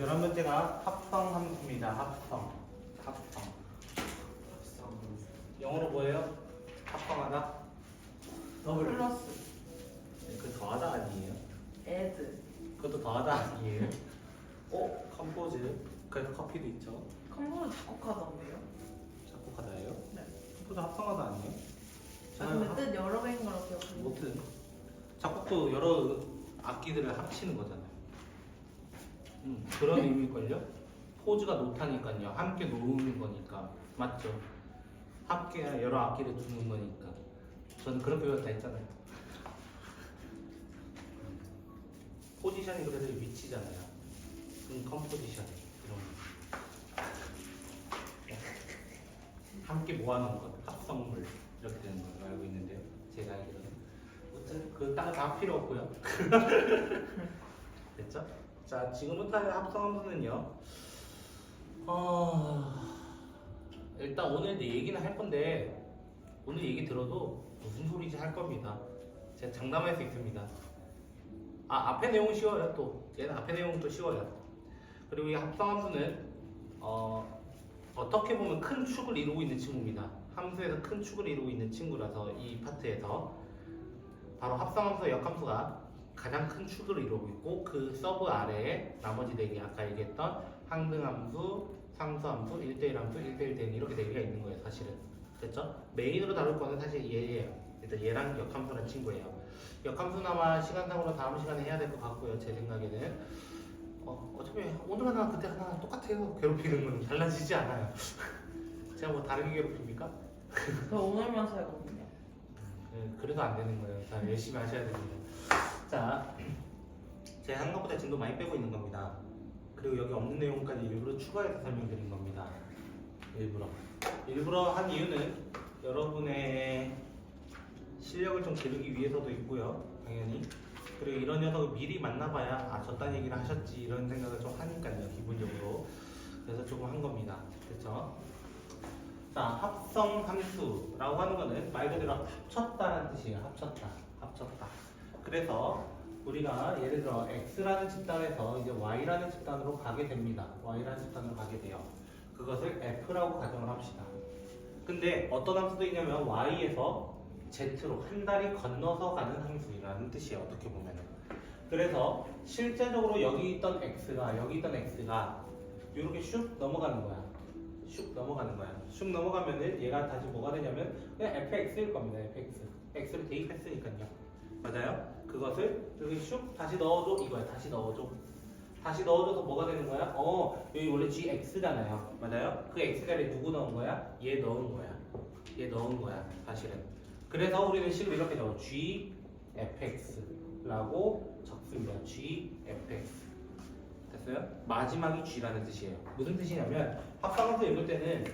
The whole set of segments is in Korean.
열한 번째가 합성 함수입니다. 합성. 합성. 영어로 뭐예요? 합성하다? 더블. 플러스 그 더하다 아니에요? 애드 그것도 더하다 아니에요? 어? 컴포즈. 그래도 커피도 있죠. 컴보드 작곡하던데요? 작곡하다예요? 네. 컴포즈 합성하다 아니에요? 아 근데 뜻 여러 개인 걸로 기억해요 뭐든 작곡도 여러 악기들을 합치는 거잖아요. 음, 그런 의미일걸요? 포즈가 놓다니까요. 함께 놓는 거니까. 맞죠? 함께 여러 악기를 두는 거니까. 저는 그렇게 배웠다 했잖아요. 포지션이 그래서 위치잖아요. 음, 컴포지션. 이런 거. 함께 모아놓은 것, 합성물. 이렇게 되는 걸로 알고 있는데요. 제가 알기로는. 어쨌든 그다 필요 없고요. 됐죠? 자 지금부터 할 합성함수는요. 어... 일단 오늘 내 얘기는 할 건데 오늘 얘기 들어도 무슨 소리지 할 겁니다. 제가 장담할 수 있습니다. 아 앞에 내용 쉬워요 또 얘는 앞에 내용도 쉬워요. 그리고 이 합성함수는 어, 어떻게 보면 큰 축을 이루고 있는 친구입니다. 함수에서 큰 축을 이루고 있는 친구라서 이 파트에서 바로 합성함수 역함수가 가장 큰 축을 이루고 있고 그 서브 아래에 나머지 네개 아까 얘기했던 항등함수, 상수함수, 1대1 함수, 1대1 대응 이렇게 네 개가 있는 거예요 사실은 됐죠? 메인으로 다룰 거는 사실 얘예요 일단 얘랑 역함수라는 친구예요 역함수는 아마 시간상으로 다음 시간에 해야 될 것 같고요 제 생각에는 어, 어차피 오늘 하나 그때 하나 똑같아요 괴롭히는 건 달라지지 않아요 제가 뭐 다르게 괴롭힙니까? 저 오늘만 살거든요 네, 그래도 안 되는 거예요. 다 열심히 하셔야 됩니다. 자, 제가 생각보다 진도 많이 빼고 있는 겁니다. 그리고 여기 없는 내용까지 일부러 추가해서 설명드린 겁니다. 일부러. 일부러 한 이유는 여러분의 실력을 좀 기르기 위해서도 있고요. 당연히. 그리고 이런 녀석을 미리 만나봐야 아 저딴 얘기를 하셨지 이런 생각을 좀 하니까요. 기본적으로. 그래서 조금 한 겁니다. 그렇죠? 자, 합성 함수라고 하는 거는 말 그대로 합쳤다는 뜻이에요. 합쳤다. 합쳤다. 그래서 우리가 예를 들어 x라는 집단에서 이제 y라는 집단으로 가게 됩니다. y라는 집단으로 가게 돼요. 그것을 f라고 가정을 합시다. 근데 어떤 함수도 있냐면 y에서 z로 한 달이 건너서 가는 함수라는 뜻이에요. 어떻게 보면은. 그래서 실제적으로 여기 있던 x가 여기 있던 x가 이렇게 슉 넘어가는 거야. 슉 넘어가는 거야. 슉 넘어가면은 얘가 다시 뭐가 되냐면 그냥 fx일 겁니다. fx. x를 대입했으니까요. 맞아요? 그것을 여기 슉 다시 넣어줘 이거야. 다시 넣어줘. 다시 넣어줘서 뭐가 되는 거야? 어 여기 원래 gx잖아요. 맞아요? 그 x 자리에 누구 넣은 거야? 얘 넣은 거야. 얘 넣은 거야. 사실은. 그래서 우리는 식을 이렇게 적어 gfx라고 적습니다. gfx. 됐어요? 마지막이 G라는 뜻이에요. 무슨 뜻이냐면 합성함수 읽을 때는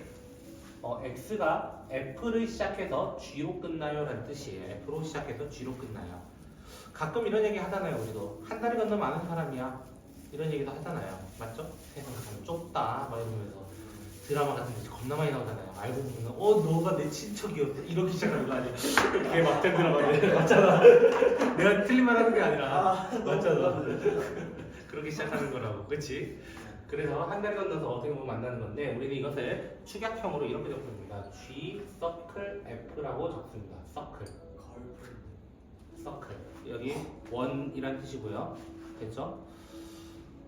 어, X가 F를 시작해서 G로 끝나요 라는 뜻이에요. F로 시작해서 G로 끝나요. 가끔 이런 얘기 하잖아요. 우리도 한 달이 건너면 아는 사람이야. 이런 얘기도 하잖아요. 맞죠? 세상이 참 좁다. 막 이러면서 드라마 같은 데 겁나 많이 나오잖아요. 알고 보면 어 너가 내 친척이었대 이렇게 시작하는 거 아니야? 그게 막장 드라마인데 맞잖아. 내가 틀린 말 하는 게 아니라 맞잖아. 그렇게 시작하는 거라고, 그렇지? 그래서 한 달 건너서 어떻게 보면 만나는 건데 우리는 이것을 축약형으로 이렇게 적습니다. G 서클 F라고 적습니다. 서클, 서클. 여기 원이란 뜻이고요. 됐죠?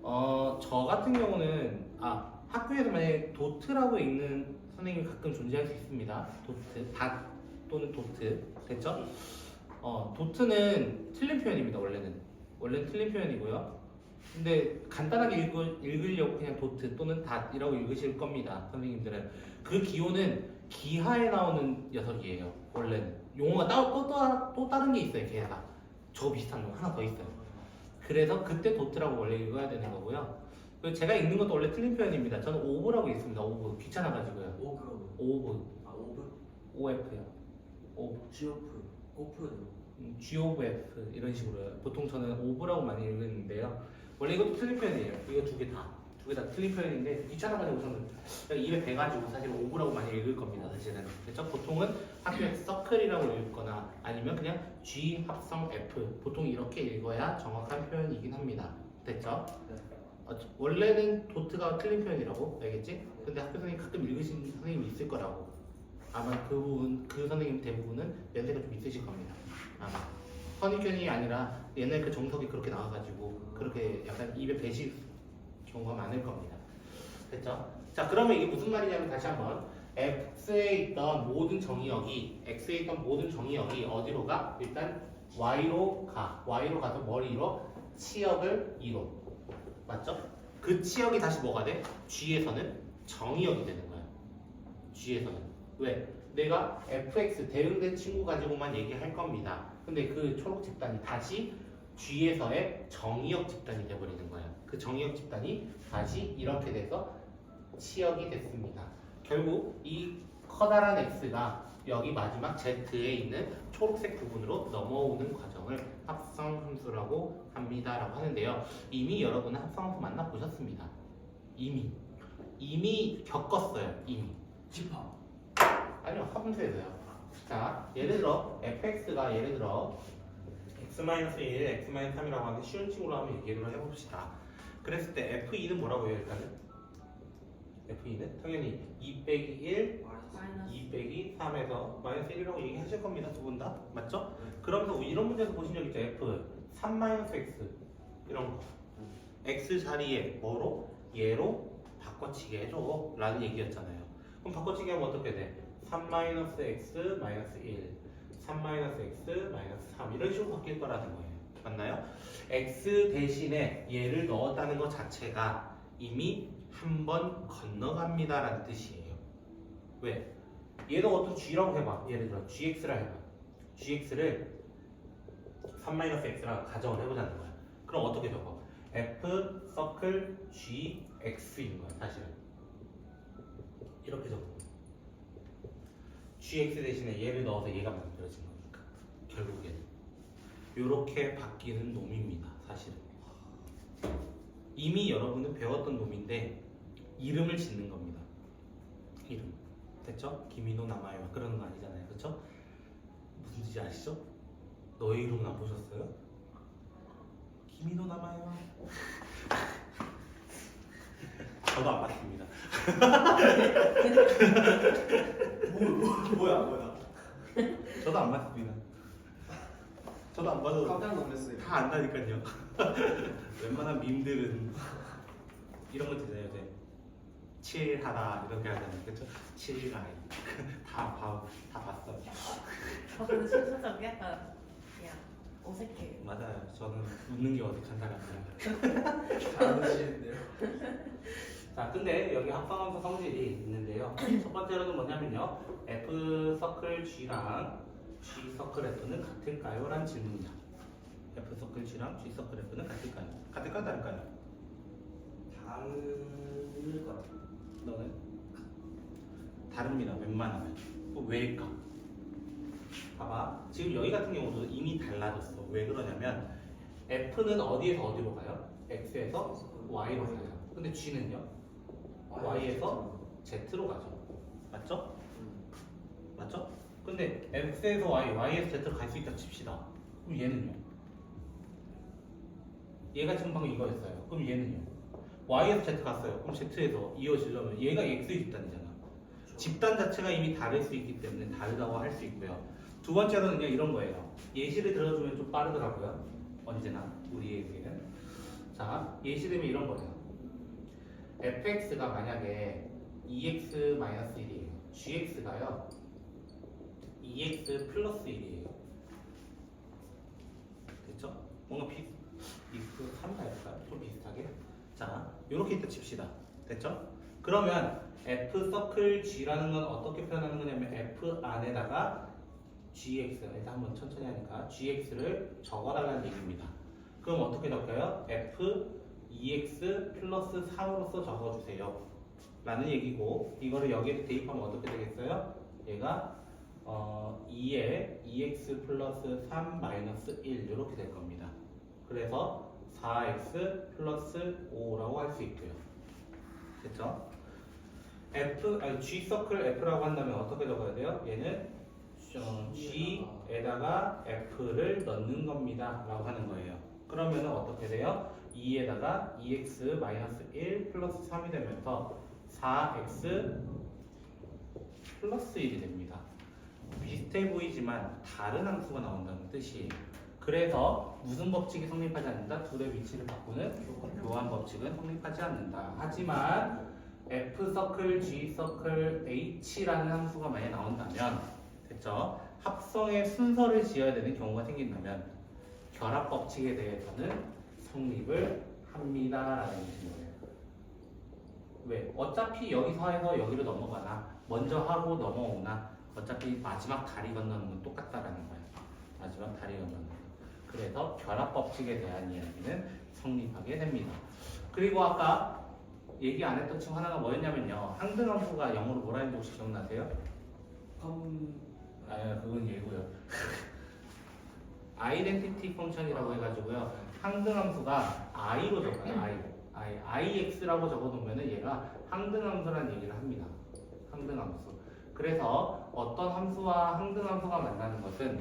어, 저 같은 경우는 아 학교에서 만약에 도트라고 읽는 선생님이 가끔 존재할 수 있습니다. 도트, 닷 또는 도트, 됐죠? 어, 도트는 틀린 표현입니다. 원래는 원래는 틀린 표현이고요. 근데 간단하게 읽을, 읽으려고 그냥 도트 또는 닷이라고 읽으실 겁니다. 선생님들은 그 기호는 기하에 나오는 녀석이에요. 원래는 용어가 따, 또, 또, 또 다른 게 있어요. 걔가 저 비슷한 거 하나 더 있어요. 그래서 그때 도트라고 원래 읽어야 되는 거고요. 그리고 제가 읽는 것도 원래 틀린 표현입니다. 저는 오브라고 읽습니다. 오브 귀찮아가지고요. 오브 오브 아 오브 OF요. 오브 GOP 오프는 음, G of F 이런 식으로요. 보통 저는 오브라고 많이 읽는데요. 원래 이것도 틀린 표현이에요. 이거 두 개 다. 두 개 다 틀린 표현인데 귀찮아가지고 저는 그냥 입에 배가지고 사실 오브라고 많이 읽을 겁니다. 사실은. 그렇죠? 보통은 학교에 서클이라고 읽거나 아니면 그냥 G 합성 F 보통 이렇게 읽어야 정확한 표현이긴 합니다. 됐죠? 네. 어, 원래는 도트가 틀린 표현이라고 알겠지? 근데 학교 선생님 가끔 읽으신 선생님이 있을 거라고 아마 그 부분 그 선생님 대부분은 연세가 좀 있으실 겁니다 아마 선입견이 아니라 옛날 그 정석이 그렇게 나와가지고 그렇게 약간 입에 배실 경우가 많을 겁니다 됐죠? 자 그러면 이게 무슨 말이냐면 다시 한번 x에 있던 모든 정의역이 x에 있던 모든 정의역이 어디로 가? 일단 y로 가 y로 가서 머리로 치역을 이로 맞죠? 그 치역이 다시 뭐가 돼? g에서는 정의역이 되는 거야 g에서는 왜? 내가 fx 대응된 친구 가지고만 얘기할 겁니다 근데 그 초록 집단이 다시 g에서의 정의역 집단이 돼버리는 거야 그 정의역 집단이 다시 이렇게 돼서 치역이 됐습니다 결국 이 커다란 x가 여기 마지막 z에 있는 초록색 부분으로 넘어오는 과정을 합성함수라고 합니다라고 하는데요. 이미 여러분은 합성함수 만나보셨습니다. 이미 이미 겪었어요. 이미 집합. 아니요 함수에서요. 자 예를 들어 fx가 예를 들어 x-1, x-3이라고 하는 쉬운 친구로 한번 얘기를 해봅시다. 그랬을 때 f2는 뭐라고 해요 일단은? f2는 당연히 2 빼기 1 마이너스 2 빼기 3에서 마이너스 1이라고 얘기하실 겁니다. 두 분 다. 맞죠? 그러면서 이런 문제에서 보신 적 있죠? F 3 마이너스 X 이런 거. X 자리에 뭐로? 얘로 바꿔치기 해줘 라는 얘기였잖아요. 그럼 바꿔치기 하면 어떻게 돼? 3 마이너스 X 마이너스 1 3 마이너스 X 마이너스 3 이런 식으로 바뀔 거라는 거예요. 맞나요? X 대신에 얘를 넣었다는 것 자체가 이미 한 번 건너갑니다라는 뜻이에요. 왜? 얘도 어떤 g라고 해봐. 예를 들어 gx라 해봐. gx를 3-x라 가정을 해보자는 거야. 그럼 어떻게 적어? f 서클 gx인 거야. 사실은 이렇게 적어. Gx 대신에 얘를 넣어서 얘가 만들어진 거니까 결국에는 이렇게 바뀌는 놈입니다. 사실은 이미 여러분은 배웠던 놈인데 이름을 짓는 겁니다. 이름. 됐죠? 김인호 남아요 그러는 거 아니잖아요 그렇죠? 무슨 뜻인지 아시죠? 너의 이름은 안 보셨어요? 김인호 남아요 저도 안 봤습니다 뭐, 뭐야 뭐야. 저도 안 봤습니다 저도 안 봐도 깜짝 놀랐어요. 다 안다니까요 웬만한 밈들은 이런 거 되잖아요 요새 칠하다 이렇게 하잖아요 그렇죠? 칠하이 다, 봐, 다 봤어 저 근데 실질적 약간 그냥 어색해요 맞아요. 저는 웃는 게 어색한 사람이에요. 잘하시는데요. 자, 근데 여기 합성함수 성질이 있는데요. 첫 번째로는 뭐냐면요. F 서클 G랑 G 서클 F는 같을까요? 라는 질문이야. F 서클 G랑 G 서클 F는 같을까요? 같을까요? 다를까요? 다를 것 같아요. 너는? 다릅니다. 웬만하면. 그 왜일까? 봐봐. 지금 여기 같은 경우도 이미 달라졌어. 왜 그러냐면 F는 어디에서 어디로 가요? X에서 Y로 가요. 근데 G는요? Y에서 Z로 가죠. 맞죠? 음. 맞죠? 근데 X에서 Y, Y에서 Z로 갈 수 있다 칩시다. 그럼 얘는요? 얘가 지금 방금 이거였어요. 그럼 얘는요? Y에서 Z 갔어요. 그럼 Z에서 이어지려면 얘가 X의 집단이잖아. 집단 자체가 이미 다를 수 있기 때문에 다르다고 할 수 있고요. 두 번째로는 그냥 이런 거예요. 예시를 들어주면 좀 빠르더라고요. 언제나 우리에게는. 자, 예시 되면 이런 거예요. Fx가 만약에 2x-1이에요. gx가요. 2x 플러스 1이에요. 됐죠? 뭔가 비, 3이 할까요? 좀 비슷하게. 자, 이렇게 있다 칩시다. 됐죠? 그러면 f 서클 g라는 건 어떻게 표현하는 거냐면 f 안에다가 gx 일단 한번 천천히 하니까 gx를 적어달라는 얘기입니다. 그럼 어떻게 적혀요? f 2x 플러스 3으로서 적어주세요. 라는 얘기고 이거를 여기에 대입하면 어떻게 되겠어요? 얘가 어, 2에 2x 플러스 3 마이너스 1 이렇게 될 겁니다. 그래서 4x 플러스 5라고 할 수 있고요. 됐죠? F, 아니 G 서클 F라고 한다면 어떻게 적어야 돼요? 얘는 어, G에다가 F를 넣는 겁니다. 라고 하는 거예요. 그러면 어떻게 돼요? 2에다가 2x 마이너스 1 플러스 3이 되면서 4x 플러스 1이 됩니다. 비슷해 보이지만 다른 함수가 나온다는 뜻이에요. 그래서 무슨 법칙이 성립하지 않는다? 둘의 위치를 바꾸는 교환 법칙은 성립하지 않는다. 하지만 f 서클, g 서클, h라는 함수가 만약 나온다면 됐죠? 합성의 순서를 지어야 되는 경우가 생긴다면 결합 법칙에 대해서는 성립을 합니다라는 뜻이에요. 왜? 어차피 여기서 해서 여기로 넘어가나 먼저 하고 넘어오나 어차피 마지막 다리 건너는 건 똑같다라는 거예요. 마지막 다리 건너는 거. 그래서 결합 법칙에 대한 이야기는 성립하게 됩니다. 그리고 아까 얘기 안 했던 층 하나가 뭐였냐면요. 항등함수가 영어로 뭐라 했는지 혹시 기억나세요? 컴 아, 그건 얘고요. 아이덴티티 펑션이라고 해가지고요. 항등함수가 i로 적어요. i, i, ix라고 적어놓으면은 얘가 항등함수라는 얘기를 합니다. 항등함수. 그래서 어떤 함수와 항등함수가 만나는 것은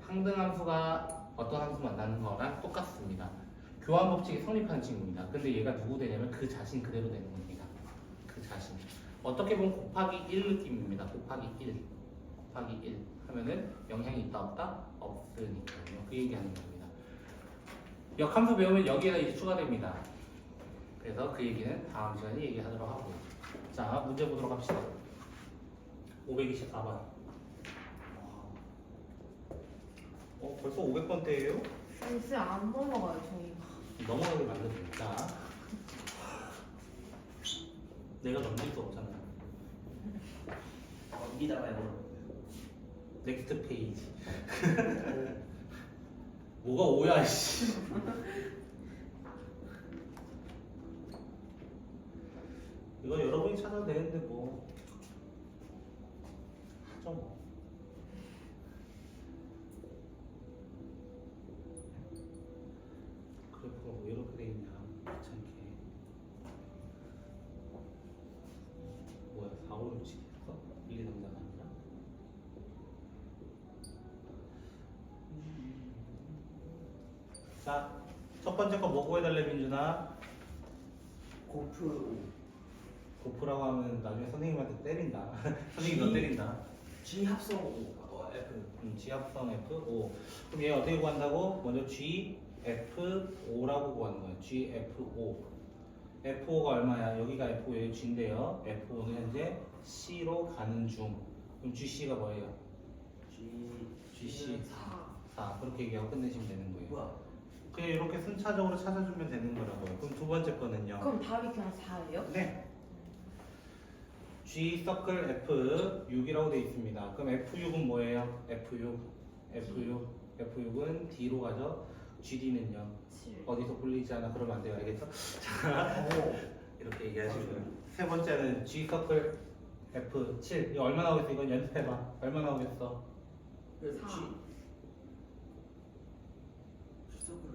항등함수가 어떤 함수 만나는 거랑 똑같습니다. 교환 법칙이 성립하는 친구입니다. 근데 얘가 누구 되냐면 그 자신 그대로 되는 겁니다. 그 자신. 어떻게 보면 곱하기 1 느낌입니다. 곱하기 1. 곱하기 1 하면은 영향이 있다 없다? 없으니까요. 그 얘기하는 겁니다. 역함수 배우면 여기에다 이제 추가됩니다. 그래서 그 얘기는 다음 시간에 얘기하도록 하고. 자, 문제 보도록 합시다. 524번. 어, 벌써 500번대예요? 이제 안 넘어가요 저희가. 넘어가게 만들어줍니다. 내가 넘길 수 없잖아. 넘기다가 해보는 넥스트 페이지. 뭐가 오야 씨. 이거 여러분이 찾아도 되는데 뭐 하죠 뭐. 그래프가 왜 이렇게 돼 있냐 귀찮게. 뭐야 4, 5, 6, 7 했어? 1, 2, 3, 4가 아니라? 자, 첫 번째 거 뭐 구해달래 민준아? 고프 고프라고 하면 나중에 선생님한테 때린다. 선생님 너 때린다. G 합성 O 어 F 음, G합성 F5. 그럼 얘 어떻게 구한다고? 먼저 G F5라고 구하는 거야. G F5. F5가 얼마야? 여기가 F5, 여기 G인데요. F5는 현재 C로 가는 중. 그럼 GC가 뭐예요? G GC 4. 4. 그렇게 얘기하고 끝내시면 되는 거예요. 뭐야 그냥 이렇게 순차적으로 찾아주면 되는 거라고요. 그럼 두 번째 거는요. 그럼 답이 그냥 4예요? 네. G 서클 F 6이라고 되어 있습니다. 그럼 F6은 뭐예요? F6. F6. F6은 D로 가죠. GD는요. 7. 어디서 굴리지 않아 그러면 안 돼요. 알겠죠? 자, 이렇게 얘기하시고요. 세 번째는 G 서클 F7. 이거 얼마 나오겠어? 이건 연습해봐. 얼마 나오겠어? 그래서 사. G G 서클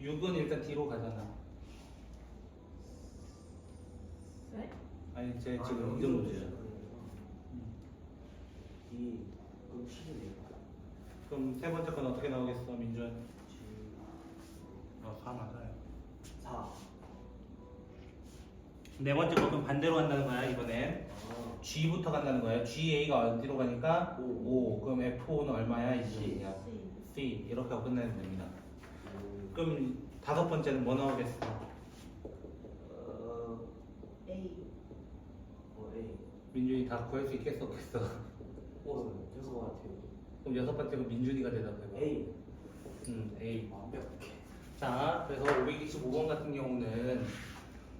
G 6은 일단 D로 가잖아. 네? 아니, 제 아, 지금 여기서 이런 문제죠. D 그럼 7이네요 그럼 세 번째 건 어떻게 나오겠어, 민준? 어, 4 맞아요. 4 네 번째 거 그럼 반대로 간다는 거야, 이번엔. 아 G부터 간다는 거예요. GA가 어디로 가니까? 오. 5. 그럼 F5는 얼마야? C. 2야. C. C. 이렇게 하고 끝내면 됩니다. 음, 그럼 다섯 번째는 뭐 나오겠어? 어, A. 어 A 민준이 다 구할 수 있겠어, 없겠어? 오 될것 같아요 그럼 여섯 번째가 민준이가 대답해봐. A 음, A. 완벽해 자, 그래서 525번 같은 경우는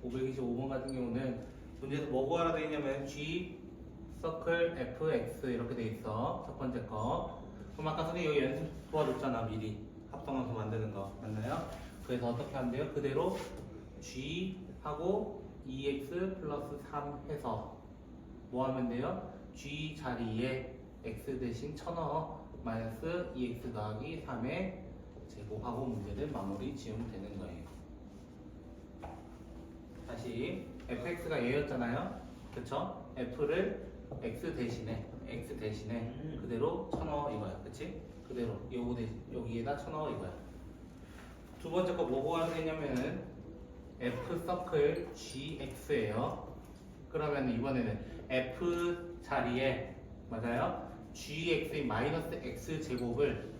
525번 같은 경우는 문제에서 뭐 구하라 돼 있냐면 G 서클 FX 이렇게 돼 있어. 첫 번째 거. 그럼 아까 선생님 여기 연습 도와줬잖아 미리 합성함수 만드는 거 맞나요? 그래서 어떻게 하면 돼요? 그대로 G 하고 EX 플러스 3 해서 뭐 하면 돼요? G 자리에 X 대신 쳐넣어 마이너스 EX 더하기 3에 제곱하고 문제를 마무리 지으면 되는 거예요. 다시 fx가 얘였잖아요. 그쵸? f를 x 대신에 x 대신에 음. 그대로 쳐넣어 이거야 그치? 그대로 요거 대 여기에다 쳐넣어 이거야 두 번째 거 뭐고 하는 되냐면은 f 서클 gx예요 그러면 이번에는 f 자리에 맞아요? gx의 마이너스 x 제곱을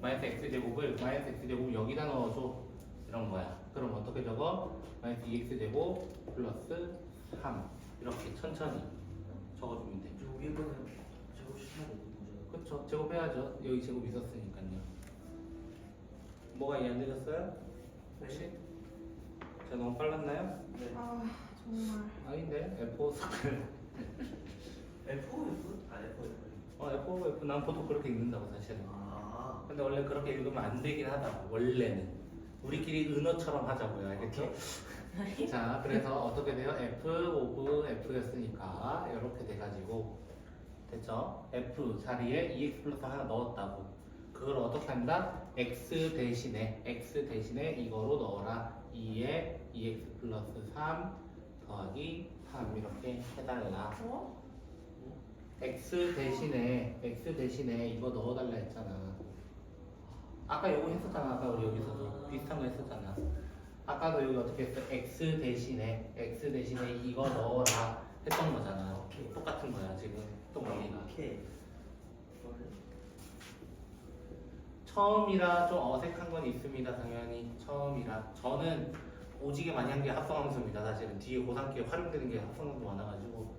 마이너스 x 제곱을 마이너스 x 제곱 여기다 넣어줘 이런 거야 그럼 어떻게 적어? 마이너스 2x 제곱 플러스 3 이렇게 천천히 적어주면 돼저 위에 거는 제곱 시켜야 되는 거죠? 그렇죠. 제곱해야죠. 여기 제곱 있었으니까요. 뭐가 이해 안 되셨어요? 혹시? 제가 너무 빨랐나요? 네. 아 정말. 아닌데 F5 서클. F F? 아 F F. 어 F5 F 난 보통 그렇게 읽는다고 사실은. 아. 근데 원래 그렇게 읽으면 안 되긴 하다. 원래는 우리끼리 은어처럼 하자고요. 알겠죠? 자, 그래서 어떻게 돼요? F 오브 F였으니까 이렇게 돼가지고 됐죠? F 자리에 EX 플러스 하나 넣었다고. 그걸 어떻게 한다? X 대신에 X 대신에 이거로 넣어라. 2에 EX 플러스 3 더하기 3 이렇게 해달라. 어? X 대신에 X 대신에 이거 넣어달라 했잖아. 아까 요거 했었잖아. 아까 우리 여기서도 비슷한 거 했었잖아. 아까도 여기 어떻게 했어? X 대신에 X 대신에 이거 넣어라 했던 거잖아. 오케이. 똑같은 거야 지금 또 원리가. 오케이. 처음이라 좀 어색한 건 있습니다. 당연히 처음이라 저는 오지게 많이 한 게 합성함수입니다. 사실은 뒤에 고상기에 활용되는 게 합성함수 많아가지고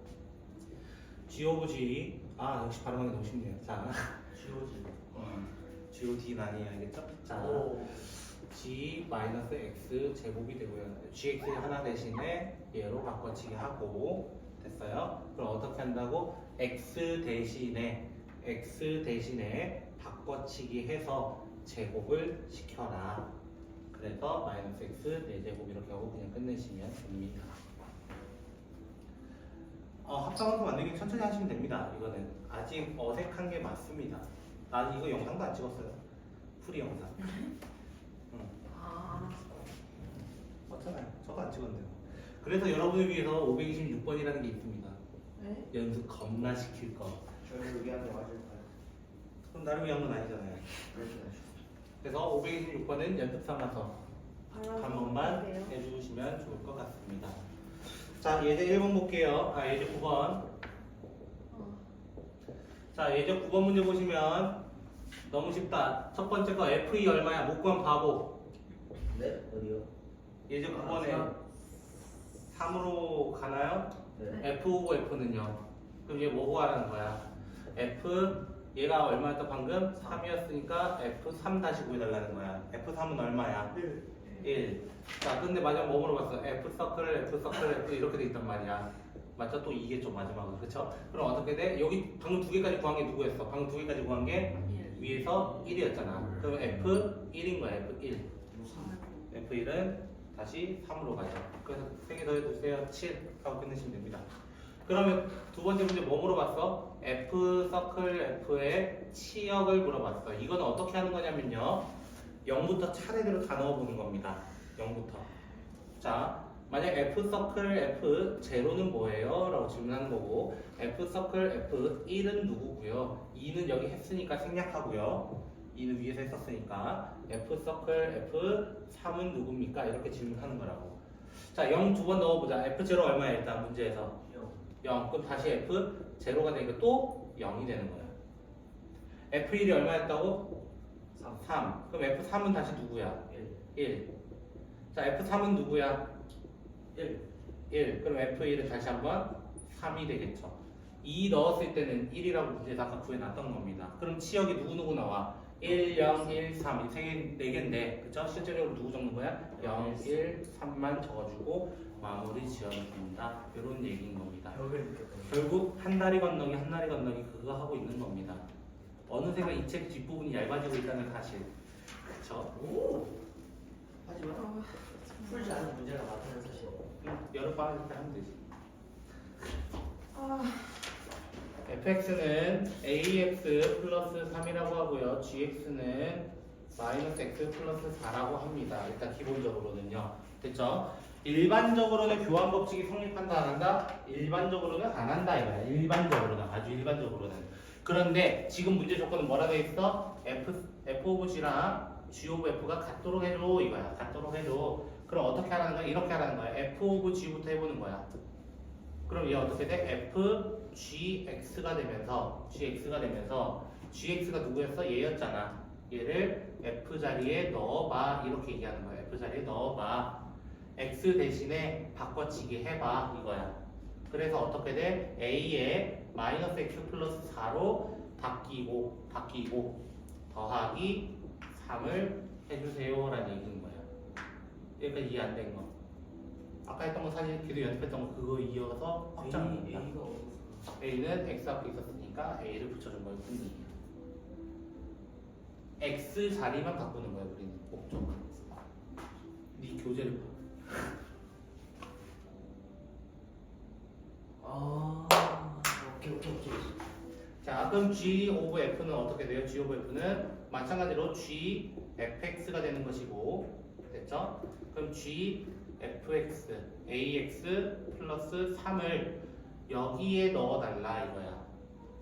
G 오브 G 아 역시 발음하기 너무 쉽네요. 자 지워지. G O D 난이 알겠죠? 자 오. G 마이너스 X 제곱이 되고요. GX 하나 대신에 얘로 바꿔치기 하고 됐어요. 그럼 어떻게 한다고? X 대신에 X 대신에 바꿔치기 해서 제곱을 시켜라. 그래서 마이너스 X 4제곱 이렇게 하고 그냥 끝내시면 됩니다. 어, 합성함수 만들기 천천히 하시면 됩니다. 이거는 아직 어색한 게 맞습니다. 난 이거 영상도 안 찍었어요. 풀이 영상. 응. 아. 맞잖아요. 저도 안 찍었는데. 그래서 여러분을 위해서 526번이라는 게 있습니다. 네? 연습 겁나 시킬 거. 저를 위한 게 맞을까요? 그럼 나를 위한 건 아니잖아요. 그렇게 하죠. 그래서 526번은 연습 삼아서 한 번만. 해주시면 좋을 것 같습니다. 자, 예제 1번 볼게요. 아, 예제 9번. 어. 자, 예제 9번 문제 보시면 너무 쉽다. 첫 번째 거 FE 얼마야? 못 구한 바보. 네? 어디요? 예제 아, 9번에 3으로 가나요? 네. F 오브 F는요? 그럼 얘뭐 구하라는 거야? F 얘가 얼마였다 방금? 3이었으니까 F3 다시 구해달라는 거야. F3은 얼마야? 1. 자, 근데 마지막 뭐 물어봤어? F 서클, F 서클, F 이렇게 돼 있단 말이야. 맞죠? 또 이게 좀 마지막으로 그쵸? 그럼 어떻게 돼? 여기 방금 두 개까지 구한 게 누구였어? 방금 두 개까지 구한 게 예. 위에서 1이었잖아. 그럼 F 1인 거야. F1. 아이고. F1은 다시 3으로 가죠. 그래서 3개 더해주세요. 7 하고 끝내시면 됩니다. 그러면 두 번째 문제 뭐 물어봤어? F 서클 F의 치역을 물어봤어. 이거는 어떻게 하는 거냐면요. 0부터 차례대로 다 넣어보는 겁니다. 0부터. 자, 만약 F 서클 F 제로는 뭐예요? 라고 질문하는 거고 F 서클 F1은 누구고요? 2는 여기 했으니까 생략하고요. 2는 위에서 했었으니까 F 서클 F3은 누굽니까? 이렇게 질문하는 거라고. 자, 0 두 번 넣어보자. F0 얼마야 일단 문제에서? 0. 그럼 다시 F 제로가 되니까 또 0이 되는 거야. F1이 얼마였다고? 3. 3. 그럼 F3은 다시 누구야? 1. 1. 자, F3은 누구야? 1. 1. 그럼 F1은 다시 한번 3이 되겠죠. 2 넣었을 때는 1이라고 문제에서 아까 구해놨던 겁니다. 그럼 치역이 누구누구 나와? 1, 0, 1, 3. 이세 개, 4개인데, 그쵸? 실제적으로 누구 적는 거야? 0, 1, 3만 적어주고 마무리 지어면 됩니다. 이런 얘기인 겁니다. 벽을 느꼈거든요. 결국 한 다리 건너기, 한 다리 건너기 그거 하고 있는 겁니다. 어느새가 이 책 뒷부분이 얇아지고 있다는 사실. 그쵸? 오. 하지만 아, 풀지 않은 문제가 많다는 사실. 응, 여름방학 때 하면 되지. 아. fx는 ax 플러스 3이라고 하고요. gx는 마이너스 x 플러스 4라고 합니다. 일단 기본적으로는요. 됐죠? 일반적으로는 교환 법칙이 성립한다 안 한다? 일반적으로는 안 한다 이거야. 일반적으로는 아주 일반적으로는. 그런데 지금 문제 조건은 뭐라 돼 있어? f f 오브 g랑 g 오브 f가 같도록 해줘 이거야. 같도록 해줘. 그럼 어떻게 하라는 거야? 이렇게 하라는 거야. f 오브 g부터 해보는 거야. 그럼 얘 어떻게 돼? f gx가 되면서 gx가 되면서 gx가 누구였어? 얘였잖아. 얘를 f 자리에 넣어봐 이렇게 얘기하는 거야. f 자리에 넣어봐. X 대신에 바꿔치기 해봐 이거야. 그래서 어떻게 돼? a에 마이너스 x 플러스 4로 바뀌고 바뀌고 더하기 3을 해주세요 라는 얘기인 거야. 여기까지 이해 안 된 거. 아까 했던 거 사실 기도 연습했던 거 그거 이어서 확장합니다. A는 X 앞에 있었으니까 A를 붙여준 거예요. 뿐이에요. X 자리만 바꾸는 거예요. 우리는 목적. 네 교재를 봐. 아, 오케이 오케이 오케이. 자, 그럼 G 오브 F는 어떻게 돼요? G 오브 F는 마찬가지로 G fx가 되는 것이고, 됐죠? 그럼 G fx, ax 플러스 3을 여기에 넣어달라 이거야.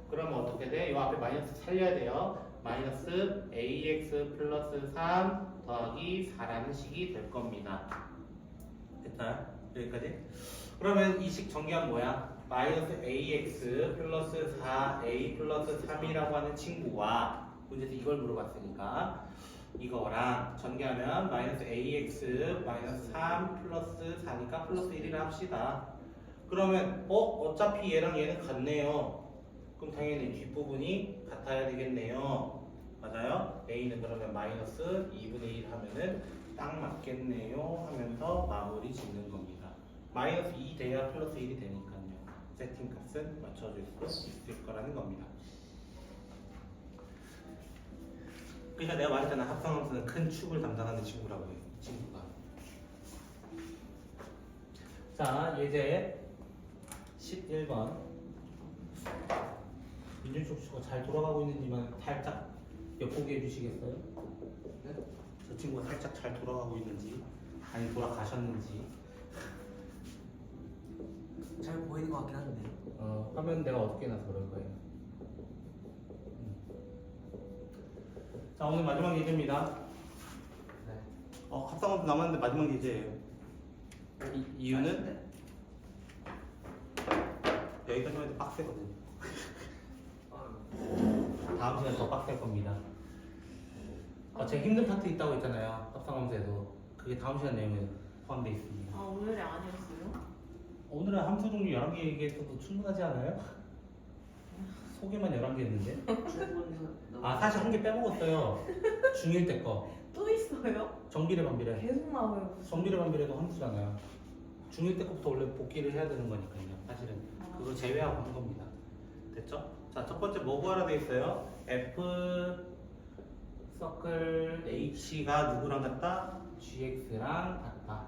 그러면 어떻게 돼? 이 앞에 마이너스 살려야 돼요. 마이너스 ax 플러스 3 더하기 4라는 식이 될 겁니다. 됐나요? 여기까지? 그러면 이식 정리하면 뭐야? 마이너스 ax 플러스 4a 플러스 3이라고 하는 친구와 문제에서 이걸 물어봤으니까 이거랑 전개하면 마이너스 ax 마이너스 3 플러스 4니까 플러스 1이라 합시다. 그러면 어 어차피 얘랑 얘는 같네요. 그럼 당연히 뒷부분이 같아야 되겠네요. 맞아요? a는 그러면 마이너스 2분의 1 하면은 딱 맞겠네요 하면서 마무리 짓는 겁니다. 마이너스 2 돼야 플러스 1이 되니까요. 세팅 값은 맞춰줄 수 있을 거라는 겁니다. 그러니까 내가 말했잖아 합성함수는 큰 축을 담당하는 친구라고 해 친구가. 자 예제 11번 민준식 씨가 잘 돌아가고 있는지만 살짝 엿보게 해주시겠어요? 네? 저 친구가 살짝 잘 돌아가고 있는지 아니 돌아가셨는지 잘 보이는 것 같긴 한데. 어, 화면 내가 어떻게 나서 그럴 거예요. 음. 자 오늘 마지막 예제입니다. 네. 어, 합성함수 남았는데 마지막 예제예요. 이, 이유는 여기까지만 해도 빡세거든요. 아, 다음 시간 더 빡셀 겁니다. 어, 제가 힘든 파트 있다고 했잖아요. 합성함수에도 그게 다음 시간 내용에 포함되어 있습니다. 아 오늘이 아니었어요? 오늘은 함수 종류 11개 얘기했어도 충분하지 않아요? 소개만 11개 했는데 충분. 아 사실 한 개 빼먹었어요 중1 때 거 또 있어요? 정비례 반비례 계속 나와요. 정비례 반비례도 함수잖아요 중1 때 거부터 원래 복귀를 해야 되는 거니까요 사실은 그거 제외하고 한 겁니다 됐죠? 자 첫 번째 뭐 구하라 돼 있어요? F 서클 H가 누구랑 같다? GX랑 같다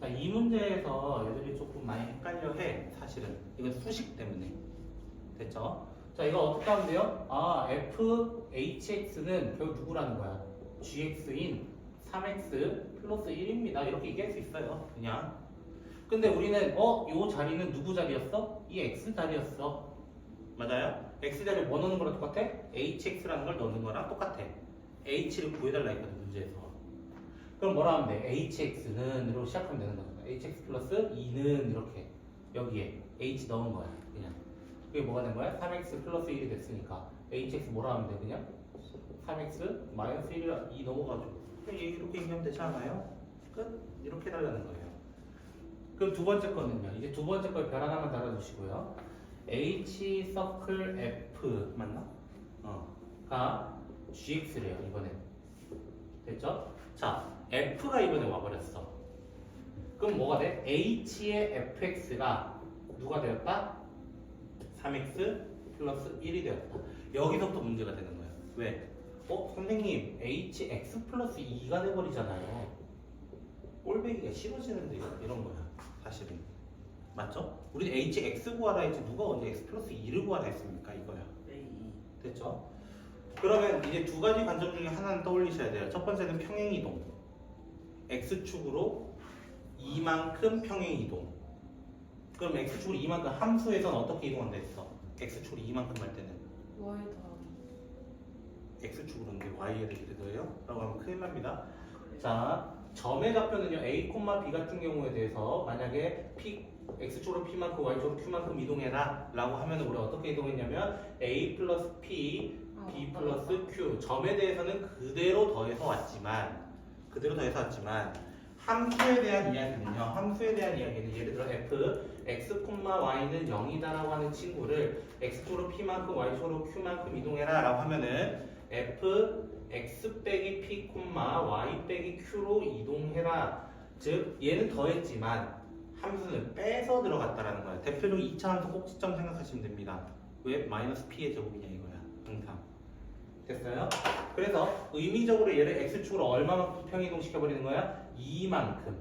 자, 이 문제에서 애들이 조금 많이 헷갈려 해, 사실은. 이건 수식 때문에. 됐죠? 자, 이거 어떻게 하면 돼요? 아, FHX는 결국 누구라는 거야? GX인 3X 플러스 1입니다. 이렇게 얘기할 수 있어요. 그냥. 근데 우리는, 어, 요 자리는 누구 자리였어? 이 X 자리였어. 맞아요? X 자리에 뭐 넣는 거랑 똑같아? HX라는 걸 넣는 거랑 똑같아. H를 구해달라 했거든, 문제에서. 그럼 뭐라 하면 돼? hx는 이렇게 시작하면 되는 거잖아. hx 플러스 2는 이렇게 여기에 h 넣은 거야. 그냥. 그게 뭐가 된 거야? 3x 플러스 1이 됐으니까 hx 뭐라 하면 돼? 그냥 3x 마이너스 1이라 2 넘어가지고 그냥 얘 이렇게 얘기하면 되지 않아요? 끝. 이렇게 해달라는 거예요. 그럼 두 번째 거는요. 이제 두 번째 거에 별 하나만 달아주시고요. h 서클 f 맞나? 어. 가 gx래요 이번엔. 됐죠? 자, f가 이번에 와버렸어. 그럼 뭐가 돼? h의 fx가 누가 되었다? 3x 플러스 1이 되었다. 여기서부터 문제가 되는 거야. 왜? 어, 선생님, hx 플러스 2가 돼버리잖아요. 꼴배기가 싫어지는데 이런 거야. 사실은. 맞죠? 우리 hx 구하라 했지 누가 언제 x 플러스 2를 구하라 했습니까? 이거야. A. 됐죠? 그러면 이제 두 가지 관점 중에 하나는 떠올리셔야 돼요. 첫 번째는 평행이동. x축으로 이만큼 평행이동. 그럼 x축으로 이만큼 함수에서는 어떻게 이동한다 했어? x축으로 이만큼 할 때는 Y 더하기 x축으로 는게 y에 대해서요? 라고 하면 큰일 납니다. 자, 점의 좌표는요 a, b 같은 경우에 대해서 만약에 p x축으로 p만큼 y축으로 q만큼 이동해라 라고 하면 우리 어떻게 이동했냐면 a 플러스 p 어, b 맞다, 플러스 q. 점에 대해서는 그대로 더해서 왔지만 그대로 더해서 왔지만 함수에 대한 이야기는요. 함수에 대한 이야기는 예를 들어 f x, y는 0이다라고 하는 친구를 x축으로 p만큼 y축으로 q만큼 이동해라 라고 하면은 f x 빼기 p, y 빼기 q로 이동해라. 즉 얘는 더했지만 함수는 빼서 들어갔다라는 거예요. 대표적으로 2차 함수 꼭지점 생각하시면 됩니다. 왜 마이너스 p의 제곱이냐 이거야. 항상 됐어요? 그래서 의미적으로 얘를 x축으로 얼마만큼 평행이동 시켜버리는 거야? 2만큼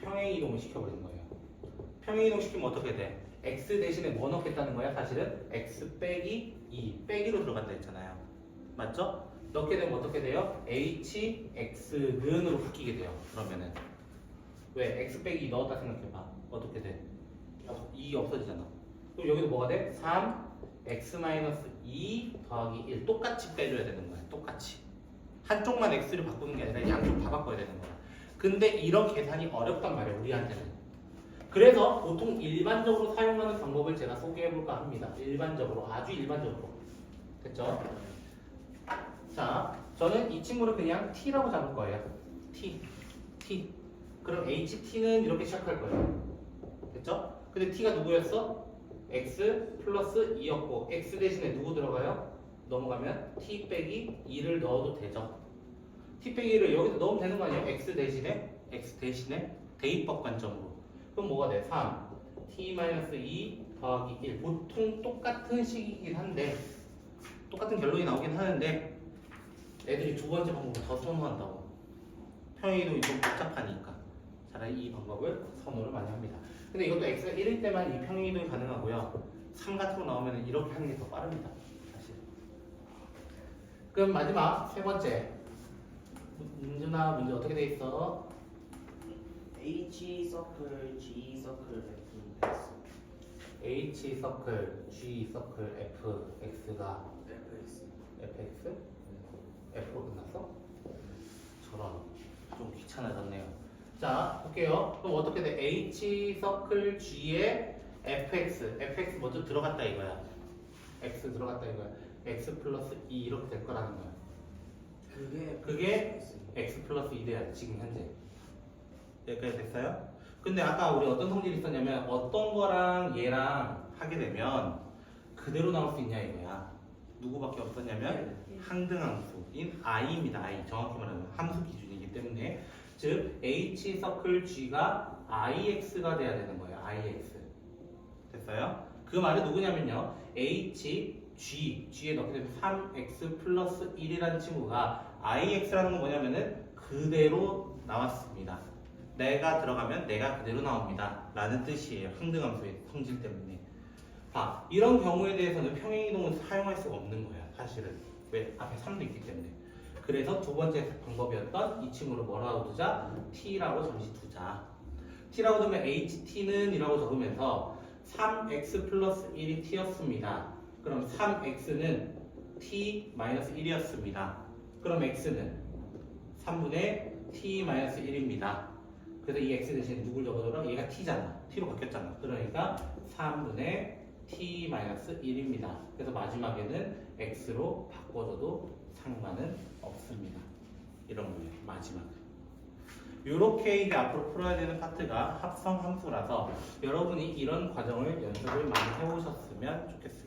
평행이동을 시켜버리는 거예요 평행이동 시키면 어떻게 돼? x 대신에 뭐 넣겠다는 거야? 사실은 x 빼기 2 빼기로 들어간다 했잖아요 맞죠? 넣게 되면 어떻게 돼요? h, x는으로 바뀌게 돼요 그러면은 왜? x 빼기 2 넣었다 생각해봐 어떻게 돼? 2 없어지잖아 그럼 여기도 뭐가 돼? 3 x 마이너스 2 더하기 1 똑같이 빼줘야 되는 거야. 똑같이. 한쪽만 x를 바꾸는 게 아니라 양쪽 다 바꿔야 되는 거야. 근데 이런 계산이 어렵단 말이야 우리한테는. 그래서 보통 일반적으로 사용하는 방법을 제가 소개해 볼까 합니다. 일반적으로 아주 일반적으로. 됐죠? 자 저는 이 친구를 그냥 t라고 잡을 거예요. t t. 그럼 ht는 이렇게 시작할 거예요. 됐죠? 근데 t가 누구였어? X 플러스 2였고 x 대신에 누구 들어가요? 넘어가면 t 빼기 2를 넣어도 되죠. t 빼기 1을 여기다 넣으면 되는 거 아니에요? x 대신에 x 대신에 대입법 관점으로. 그럼 뭐가 돼? 3 t 마이너스 2 더하기 1 보통 똑같은 식이긴 한데 똑같은 결론이 나오긴 하는데 애들이 두 번째 방법을 더 선호한다고. 평행이동이 좀 복잡하니까 차라리 이 방법을 선호를 많이 합니다. 근데 이것도 x가 1일 때만 이 평행이동이 가능하고요. 3 같은 거 나오면 이렇게 하는 게 더 빠릅니다. 사실. 그럼 마지막 세 번째. 문준아 문제 어떻게 돼 있어? H 서클, G 서클, F X H 서클, G 서클, F, X가 FX fx? f로 끝났어? 저런 좀 귀찮아졌네요. 자 볼게요. 그럼 어떻게 돼? H 서클 G에 fx, fx 먼저 들어갔다 이거야. x 들어갔다 이거야. x 플러스 2 이렇게 될 거라는 거야. 그게 그게 x 플러스 2 돼야 돼 지금 현재. 여기까지 됐어요? 근데 아까 우리 어떤 성질이 있었냐면 어떤 거랑 얘랑 하게 되면 그대로 나올 수 있냐 이거야. 누구밖에 없었냐면 항등함수인 i입니다. i 정확히 말하면 함수 기준이기 때문에 즉 h 서클 g가 ix가 돼야 되는 거예요. ix 됐어요? 그 말은 누구냐면요. h g g에 넣게 되면 3x 플러스 1이라는 친구가 ix라는 건 뭐냐면은 그대로 나왔습니다. 내가 들어가면 내가 그대로 나옵니다. 라는 뜻이에요. 항등함수의 성질 때문에. 봐, 이런 경우에 대해서는 평행이동은 사용할 수가 없는 거야, 사실은. 왜? 앞에 3도 있기 때문에. 그래서 두 번째 방법이었던 이 친구를 뭐라고 두자? t라고 잠시 두자. t라고 두면 ht는 이라고 적으면서 3x 플러스 1이 t였습니다. 그럼 3x는 t 마이너스 1이었습니다. 그럼 x는 3분의 t 마이너스 1입니다. 그래서 이 x 대신 누굴 적어줘라? 얘가 t잖아. t로 바뀌었잖아. 그러니까 3분의 t-1입니다. 그래서 마지막에는 x로 바꿔줘도 상관은 없습니다. 이런 거예요. 마지막. 이렇게 이제 앞으로 풀어야 되는 파트가 합성 함수라서 여러분이 이런 과정을 연습을 많이 해오셨으면 좋겠습니다.